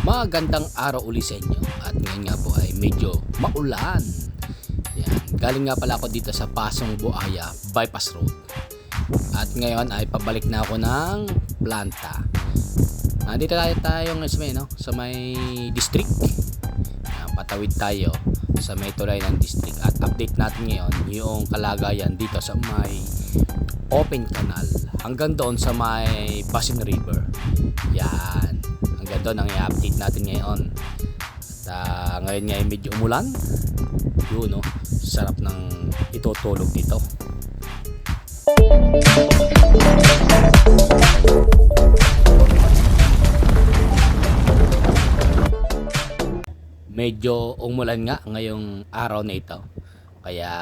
Magandang araw uli sa inyo at ngayon nga po ay medyo maulan. Yan. Galing nga pala ako dito sa Pasong Buaya Bypass Road. At ngayon ay pabalik na ako ng planta. Nandito tayo tayo ngayon sa may, no? sa may district. Yan, patawid tayo sa may tulay ng district at update natin ngayon yung kalagayan dito sa may open canal hanggang doon sa may Basin River. Yan. Hanggang doon ang i-update natin ngayon. At ah, ngayon nga ay medyo umulan. Yun no. Sarap ng itutulog dito. Medyo umulan nga ngayong araw na ito. Kaya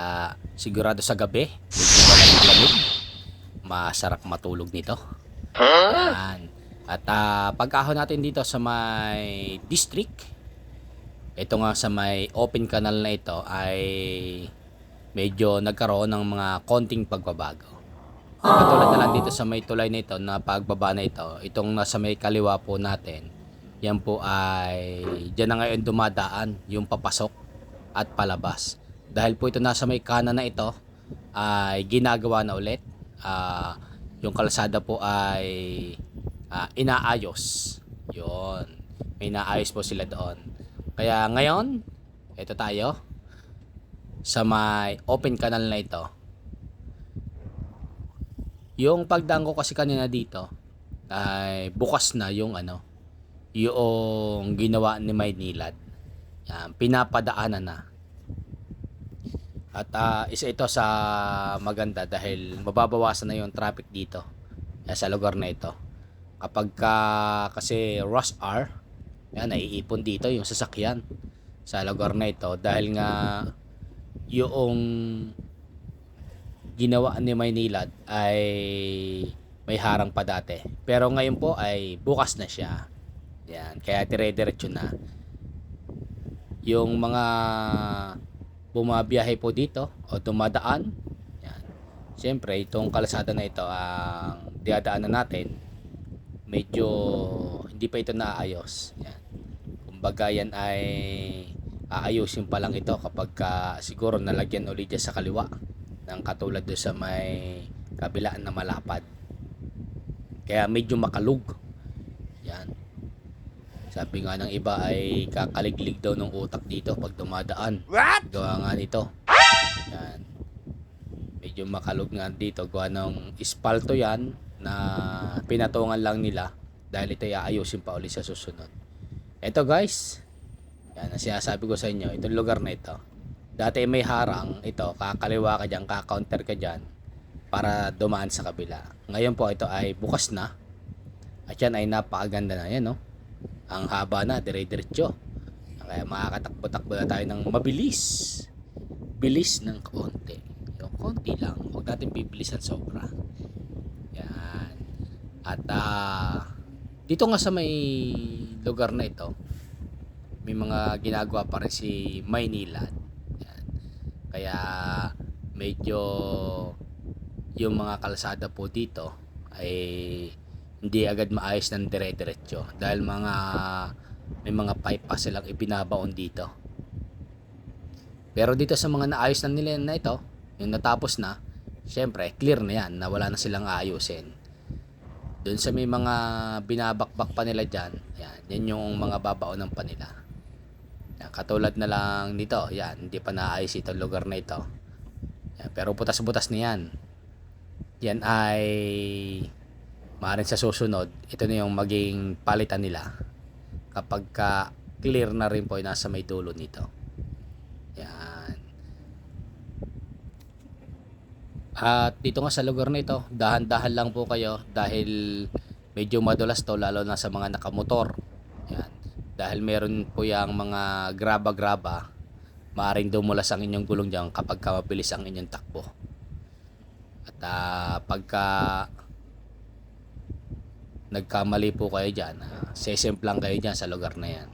sigurado sa gabi, medyo walang lamig. Masarap matulog nito. Yan. At ah, pagkahon natin dito sa may district, ito nga sa may open canal na ito ay medyo nagkaroon ng mga konting pagbabago. Katulad na lang dito sa may tulay na ito na pagbaba na ito, itong nasa may kaliwa po natin, yan po ay dyan na ngayon dumadaan yung papasok at palabas. Dahil po ito nasa may kanan na ito ay ginagawa na ulit. Ah, yung kalsada po ay ah, inaayos. Yon. May inaayos po sila doon. Kaya ngayon, ito tayo sa may open canal na ito. Yung pagdaan kasi kanina dito ay bukas na yung ano, yung ginawa ni Maynilad. Yan, pinapadaanan na. At ah, isa ito sa maganda dahil mababawasan na yung traffic dito eh, sa lugar na ito. Kapag ka, kasi rush hour, yan, naiipon dito yung sasakyan sa lugar na ito dahil nga yung ginawa ni Maynilad ay may harang pa dati. Pero ngayon po ay bukas na siya. Yan, kaya dire-diretso na. Yung mga bumabiyahe po dito o dumadaan, yan. Siyempre, itong kalsada na ito ang diadaanan natin. Medyo hindi pa ito naayos. Yan. Kumbaga yan ay aayusin pa lang ito kapag ka, siguro nalagyan ulit dyan sa kaliwa ng katulad doon sa may kabilaan na malapad. Kaya medyo makalug. Yan. Sabi nga ng iba ay kakaliglig daw ng utak dito pag dumadaan. What? Gawa nga nito. Yan. Medyo makalog nga dito. Gawa ng ispalto yan na pinatungan lang nila dahil ito aayusin pa ulit sa susunod. Ito guys. Yan ang sinasabi ko sa inyo. Itong lugar na ito. Dati may harang. Ito, kakaliwa ka dyan, kaka-counter ka dyan para dumaan sa kabila. Ngayon po ito ay bukas na. At yan ay napakaganda na yan, no? Ang haba na, dire-diretso. Kaya makakatakbo-takbo na tayo ng mabilis. Bilis ng konti. Yung konti lang. Huwag natin bibilisan sobra. At ah, dito nga sa may lugar na ito, may mga ginagawa pa rin si Maynilad. Yan. Kaya medyo yung mga kalsada po dito ay hindi agad maayos ng dire-diretso dahil mga may mga pipe pa silang ibinabaon dito. Pero dito sa mga naayos na nila na ito, yung natapos na, syempre clear na yan na wala na silang ayusin. Doon sa may mga binabakbak pa nila dyan, yan, yan yung mga babaonan pa nila. Yan, katulad na lang nito, yan, hindi pa naayos itong lugar na ito. Yan, pero butas-butas na yan. Yan ay maaaring sa susunod, ito na yung maging palitan nila kapag ka clear na rin po yung nasa may dulo nito. Yan. At dito nga sa lugar na ito, dahan-dahan lang po kayo dahil medyo madulas to lalo na sa mga nakamotor. Yan. Dahil meron po yung mga graba-graba, maaaring dumulas ang inyong gulong dyan kapag ka mabilis ang inyong takbo. At ah, pagka nagkamali po kayo dyan, uh, sesemplang kayo dyan sa lugar na yan.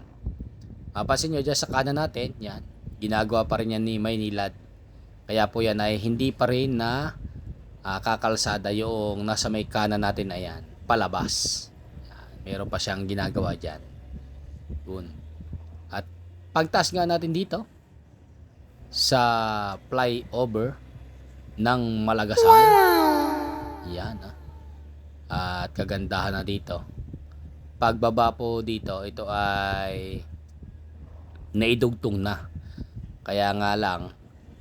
Mapasin nyo dyan sa kanan natin, yan, ginagawa pa rin yan ni Maynilad. Kaya po yan ay hindi pa rin na ah, kakalsada yung nasa may kanan natin na yan, palabas. Yan, meron pa siyang ginagawa dyan. Yun. At pagtas nga natin dito sa flyover ng Malagasan. Yan ah. At kagandahan na dito. Pagbaba po dito, ito ay naidugtong na. Kaya nga lang,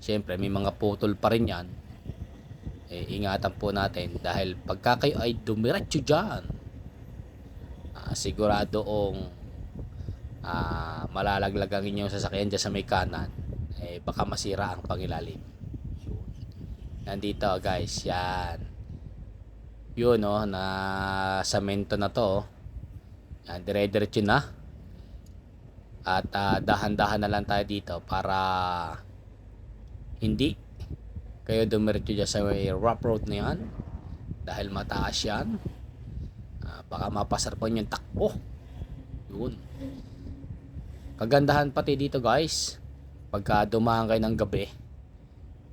syempre may mga putol pa rin yan. Eh, ingatan po natin dahil pagka kayo ay dumiretso dyan, ah, siguradong ah, malalaglag ang inyong sasakyan dyan sa may kanan, eh, baka masira ang pangilalim. Nandito guys, yan. Yun no, na samento na to. oh. Yan, dire-diretso na. At ah, dahan-dahan na lang tayo dito para hindi kayo dumiretso dyan sa may rough road na yan. Dahil mataas yan. Ah, baka mapasar po yung takbo. Yun. Kagandahan pati dito guys. Pagka dumahan kayo ng gabi,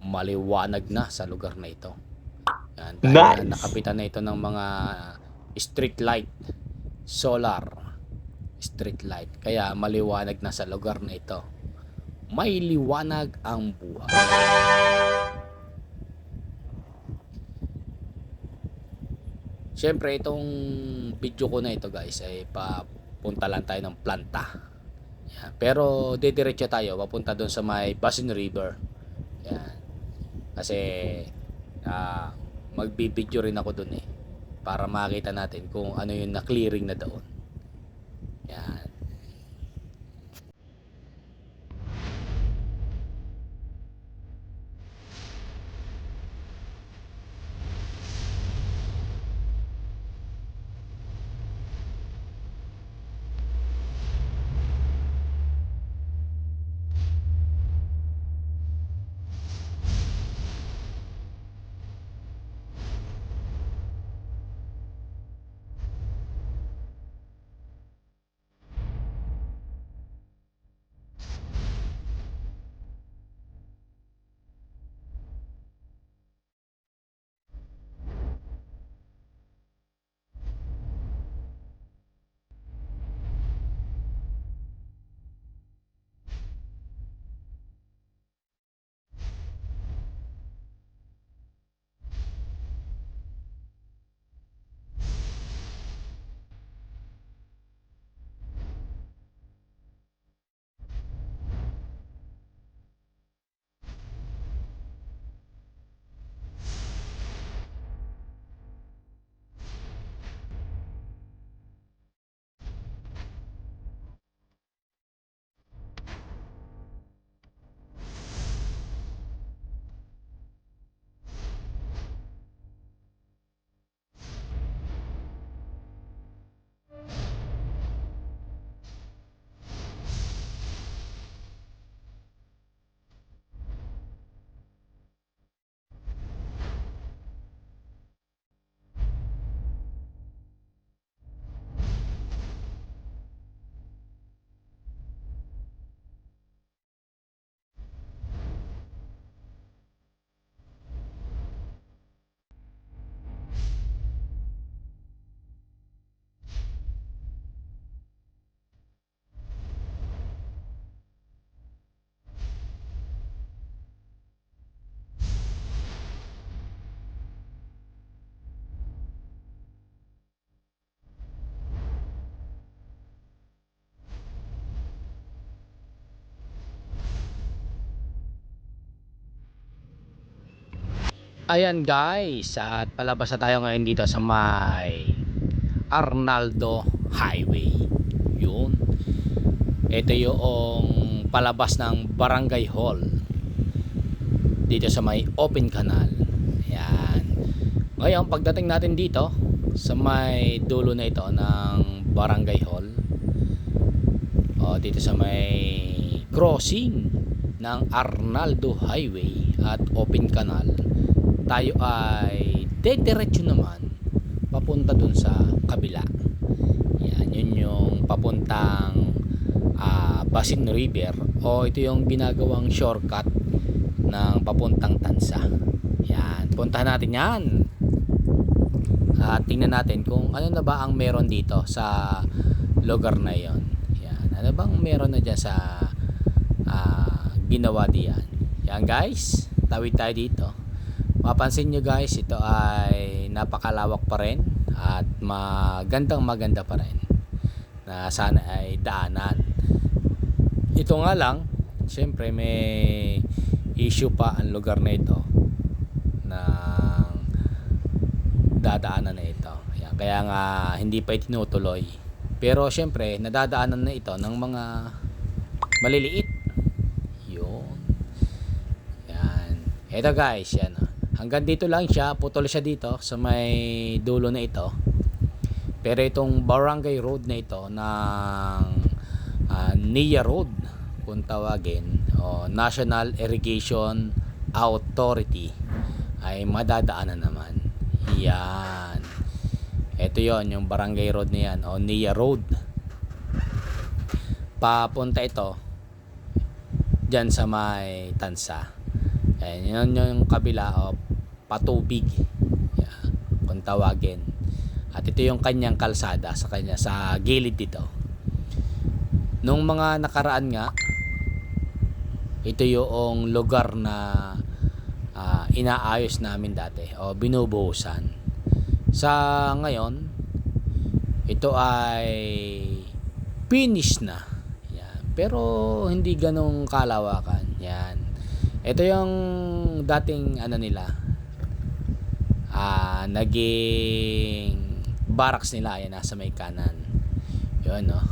maliwanag na sa lugar na ito. Yan, dahil Nice. nakapitan na ito ng mga street light, solar street light. Kaya maliwanag na sa lugar na ito. May liwanag ang buhay. Siyempre, itong video ko na ito guys ay papunta lang tayo ng planta. Yan. Pero didiretso tayo papunta doon sa may Basin River. Yan. Kasi ah magbibideo rin ako doon eh para makita natin kung ano yung na-clearing na doon. Yan. Ayan guys, at palabas na tayo ngayon dito sa may Arnaldo Highway. Yun. Ito yung palabas ng Barangay Hall. Dito sa may open canal. Ayan. Ngayon, pagdating natin dito sa may dulo na ito ng Barangay Hall. O, dito sa may crossing ng Arnaldo Highway at open canal tayo ay dediretso naman papunta dun sa kabila. Yan, yun yung papuntang ah, Basin River o ito yung ginagawang shortcut ng papuntang Tansa. Yan, puntahan natin yan. At tingnan natin kung ano na ba ang meron dito sa lugar na yon. Yan, Ano bang meron na dyan sa ah, ginawa diyan? Yan guys, tawid tayo dito. Mapansin nyo guys, ito ay napakalawak pa rin at magandang maganda pa rin na sana ay daanan. Ito nga lang, syempre may issue pa ang lugar na ito ng dadaanan na ito. Yan, kaya nga hindi pa itinutuloy. Pero syempre, nadadaanan na ito ng mga maliliit. Yun. Yan. Ito guys, yan. Hanggang dito lang siya, putol siya dito sa may dulo na ito. Pero itong barangay road na ito ng ah, NIA Road kung tawagin o National Irrigation Authority ay madadaanan naman. Yan. Ito yon yung barangay road na yan o NIA Road. Papunta ito dyan sa may Tansa. Ayan, yun yung kabila o patubig. Yan, kung tawagin. At ito yung kanyang kalsada sa kanya sa gilid dito. Nung mga nakaraan nga, ito yung lugar na ah, inaayos namin dati o binubuhusan. Sa ngayon, ito ay finish na. Yan. Pero hindi ganong kalawakan. Yan. Ito yung dating ano nila. Ah, naging barracks nila ayan nasa may kanan. 'Yun no.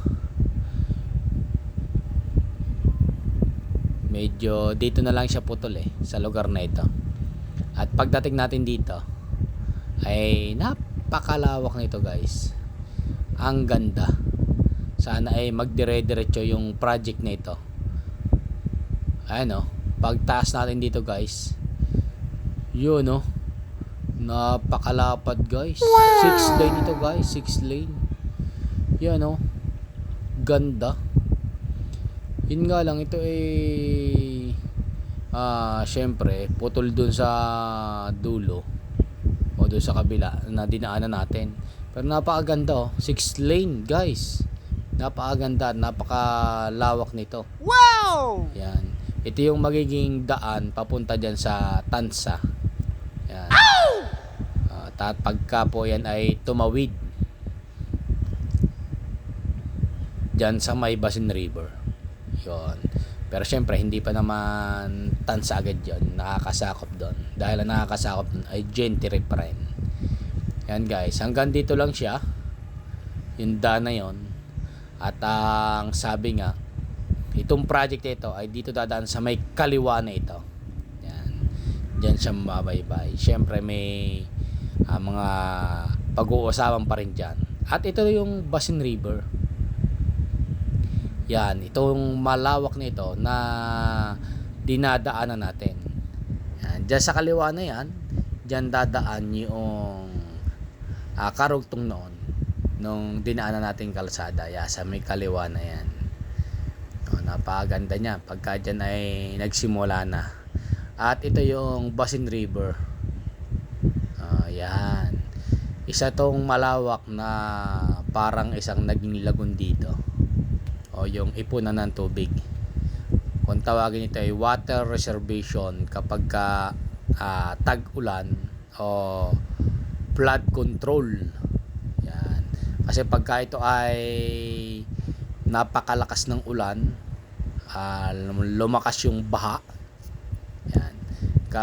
Medyo dito na lang siya putol eh sa lugar na ito. At pagdating natin dito ay napakalawak nito guys. Ang ganda. Sana ay magdire-diretso yung project na ito. Ayan oh. Pagtaas natin dito guys. Yun oh. Napakalapad guys. 6 lane ito guys. 6 lane. Yan oh. Ganda. Yun nga lang ito eh ah syempre putol dun sa dulo o dun sa kabila na dinaanan natin. Pero napakaganda oh. 6 lane guys. Napakaganda at napakalawak nito. Wow! Yan. Ito yung magiging daan papunta dyan sa Tansa. At pagka po yan ay tumawid dyan sa may Basin River. Yon. Pero syempre, hindi pa naman Tansa agad yon Nakakasakop doon. Dahil ang nakakasakop doon ay Gentry rin. Yan guys. Hanggang dito lang siya. Yung daan na yon. At ang sabi nga, itong project ito ay dito dadaan sa may kaliwa na ito. Yan. Diyan siya mabaybay. Siyempre may ah, mga pag-uusapan pa rin dyan. At ito yung Basin River. Yan. Itong malawak na ito na dinadaanan natin. Yan. Diyan sa kaliwa na yan, diyan dadaan yung ah, karugtong noon nung dinaanan natin kalsada ya sa may kaliwa na yan o, napakaganda niya pagka dyan ay nagsimula na at ito yung Basin River Ah, yan isa tong malawak na parang isang naging lagun dito o yung ipunan ng tubig kung tawagin ito ay water reservation kapag ka ah, tag-ulan o flood control yan kasi pagka ito ay napakalakas ng ulan, ah, lumakas yung baha. Yan.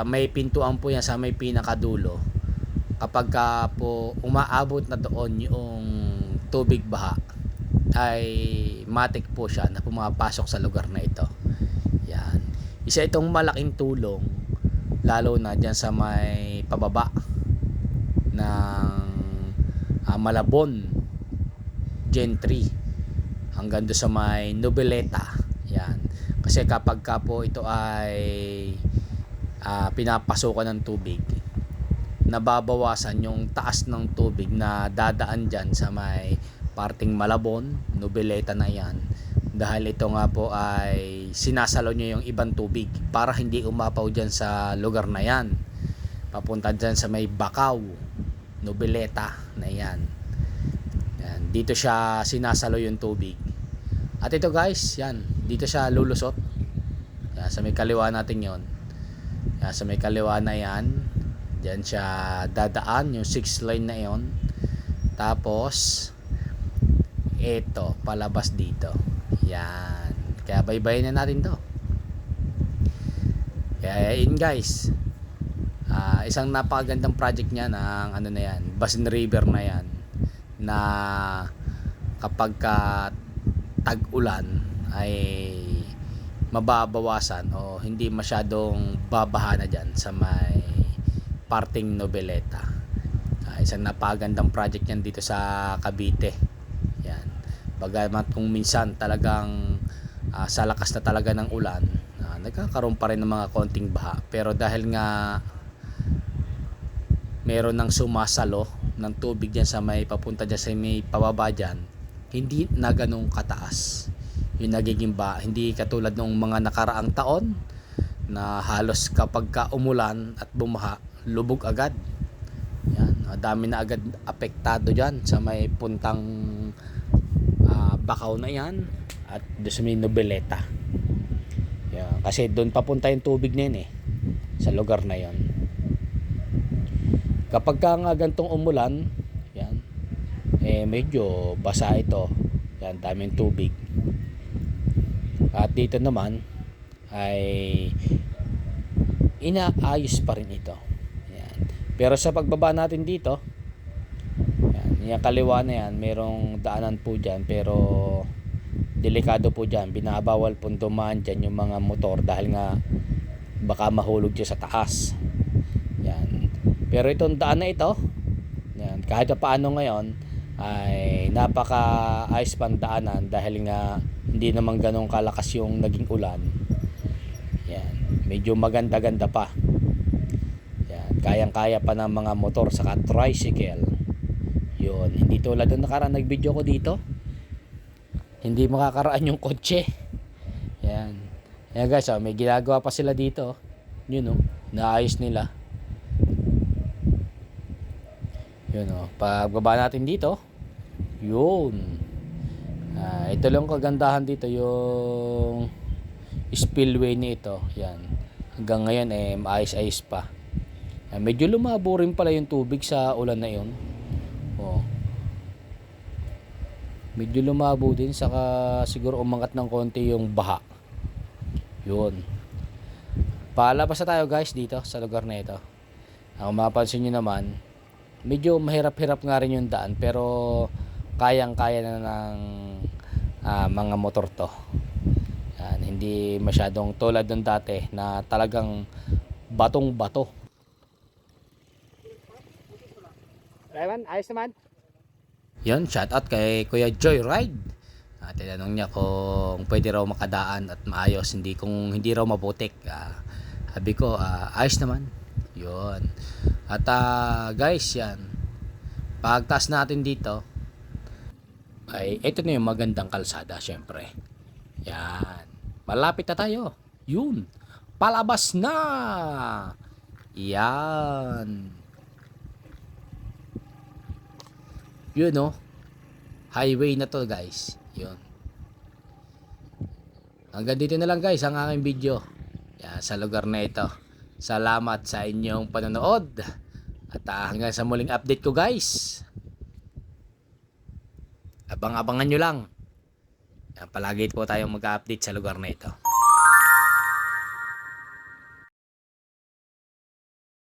May pintuan po yan sa may pinakadulo. Kapag ka po umaabot na doon yung tubig baha, ay matik po siya na pumapasok sa lugar na ito. Yan. Isa itong malaking tulong lalo na dyan sa may pababa ng ah, Malabon Gentry hanggang doon sa may Nobeleta yan kasi kapag ka po ito ay ah, pinapasukan ng tubig nababawasan yung taas ng tubig na dadaan dyan sa may parting Malabon Nobeleta na yan dahil ito nga po ay sinasalo nyo yung ibang tubig para hindi umapaw dyan sa lugar na yan papunta dyan sa may Bakaw Nobeleta na yan yan. Dito siya sinasalo yung tubig At ito guys, yan. Dito siya lulusot. Yan, sa may kaliwa natin yon. Yan, sa may kaliwa na yan. Diyan siya dadaan, yung 6 lane na yon. Tapos, ito, palabas dito. Yan. Kaya baybayin na natin to. Kaya yun guys. Ah, isang napakagandang project niya ng ano na yan, Basin River na yan na kapag ka tag-ulan ay mababawasan o hindi masyadong babaha na dyan sa may parting Nobeleta. Ah, isang napagandang project yan dito sa Cavite. Yan. Bagamat kung minsan talagang ah, sa lakas na talaga ng ulan, ah, nagkakaroon pa rin ng mga konting baha. Pero dahil nga meron ng sumasalo ng tubig dyan sa may papunta dyan sa may pababa dyan, hindi na ganong kataas yung nagiging ba hindi katulad ng mga nakaraang taon na halos kapag ka umulan at bumaha lubog agad yan dami na agad apektado dyan sa may puntang ah, bakaw na yan at doon may nobeleta yan. kasi doon papunta yung tubig na yun eh sa lugar na yon kapag ka nga gantong umulan yan eh medyo basa ito yan daming tubig at dito naman ay inaayos pa rin ito. Pero sa pagbaba natin dito yan, yung kaliwa na yan merong daanan po dyan pero delikado po dyan binabawal po dumaan dyan yung mga motor dahil nga baka mahulog dyan sa taas yan. Pero itong daan na ito, yan, kahit pa paano ngayon, ay napaka ayos pang daanan dahil nga hindi naman ganong kalakas yung naging ulan. Yan. Medyo maganda-ganda pa. Yan. Kayang-kaya pa ng mga motor saka tricycle. Yun. Hindi tulad nung nakaraan nag-video ko dito. Hindi makakaraan yung kotse. Yan. Yan guys, oh, may ginagawa pa sila dito. Yun oh, naayos nila. Yun oh, pagbaba natin dito, yun. Ah, ito lang kagandahan dito yung spillway nito. Yan. Hanggang ngayon eh maayos-ayos pa. Ah, medyo lumabo rin pala yung tubig sa ulan na yun. Oh. Medyo lumabo din saka siguro umangat ng konti yung baha. Yun. Palabas na tayo guys dito sa lugar na ito. Ang mapansin nyo naman, medyo mahirap-hirap nga rin yung daan pero kayang-kaya na ng ah, mga motor to. Yan, hindi masyadong tulad ng dati na talagang batong-bato. Rayman, ayos naman. Yun, shout out kay Kuya Joyride. At tinanong niya kung pwede raw makadaan at maayos, hindi kung hindi raw mabutik. Ah, sabi ko, ah, ayos naman. Yun. At ah, guys, yan. Pagtas natin dito, ay ito na yung magandang kalsada, syempre. Yan. Malapit na tayo. Yun. Palabas na! Yan. Yun, no? Highway na to, guys. Yun. Hanggang dito na lang, guys, ang aking video. Yan, sa lugar na ito. Salamat sa inyong panonood. At ah, hanggang sa muling update ko guys. Abang-abangan nyo lang. Yan, palagi po tayong mag-update sa lugar na ito.